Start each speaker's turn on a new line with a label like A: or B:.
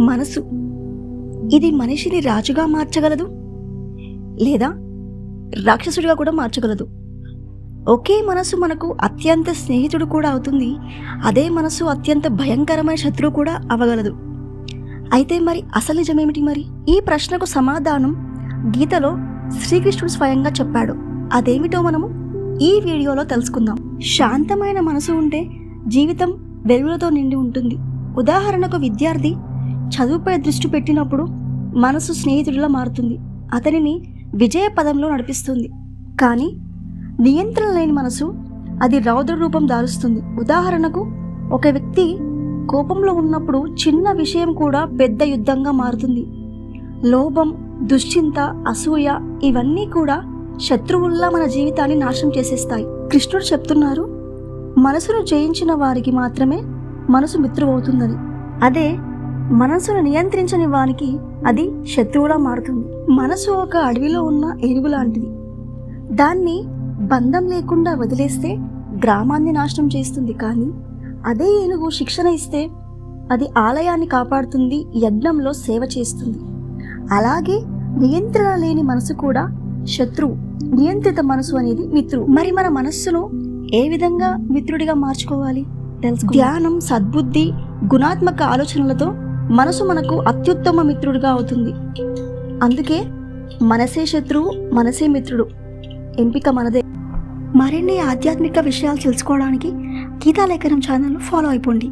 A: మనసు. ఇది మనిషిని రాజుగా మార్చగలదు? లేదా రాక్షసుడిగా కూడా మార్చగలదు? ఒకే మనసు మనకు అత్యంత స్నేహితుడు కూడా అవుతుంది. అదే మనసు అత్యంత భయంకరమైన శత్రువు కూడా అవ్వగలదు. అయితే మరి అసలు నిజమేమిటి మరి? ఈ ప్రశ్నకు సమాధానం గీతలో శ్రీకృష్ణుడు స్వయంగా చెప్పాడు. అదేమిటో మనము ఈ వీడియోలో తెలుసుకుందాం. శాంతమైన మనసు ఉంటే జీవితం వెలుగులతో నిండి ఉంటుంది. ఉదాహరణకు విద్యార్థి చదువుపై దృష్టి పెట్టినప్పుడు మనసు స్నేహితుడిలా మారుతుంది. అతనిని విజయ పదంలో నడిపిస్తుంది. కానీ నియంత్రణ లేని మనసు అది రౌద్ర రూపం దారుస్తుంది. ఉదాహరణకు ఒక వ్యక్తి కోపంలో ఉన్నప్పుడు చిన్న విషయం కూడా పెద్ద యుద్ధంగా మారుతుంది. లోభం దుశ్చింత అసూయ ఇవన్నీ కూడా శత్రువుల్లా మన జీవితాన్ని నాశనం చేసేస్తాయి. కృష్ణుడు చెప్తున్నారు మనసును జయించిన వారికి మాత్రమే మనసు మిత్రువవుతుందని. అదే మనసును నియంత్రించని వానికి అది శత్రువులా మారుతుంది. మనసు ఒక అడవిలో ఉన్న ఏనుగు లాంటిది. దాన్ని బంధం లేకుండా వదిలేస్తే గ్రామాన్ని నాశనం చేస్తుంది కానీ అదే ఏనుగు శిక్షణ ఇస్తే అది ఆలయాన్ని కాపాడుతుంది యజ్ఞంలో సేవ చేస్తుంది. అలాగే నియంత్రణ లేని మనసు కూడా శత్రువు నియంత్రిత మనసు అనేది మిత్రుడు మరి మన మనస్సును ఏ విధంగా మిత్రుడిగా మార్చుకోవాలి? తెలుసు ధ్యానం సద్బుద్ధి గుణాత్మక ఆలోచనలతో మనసు మనకు అత్యుత్తమ మిత్రుడిగా అవుతుంది. అందుకే మనసే శత్రువు మనసే మిత్రుడు. ఎంపిక మనదే. మరిన్ని ఆధ్యాత్మిక విషయాలు తెలుసుకోవడానికి గీతాలేఖనం ఛానల్ ఫాలో అయిపోండి.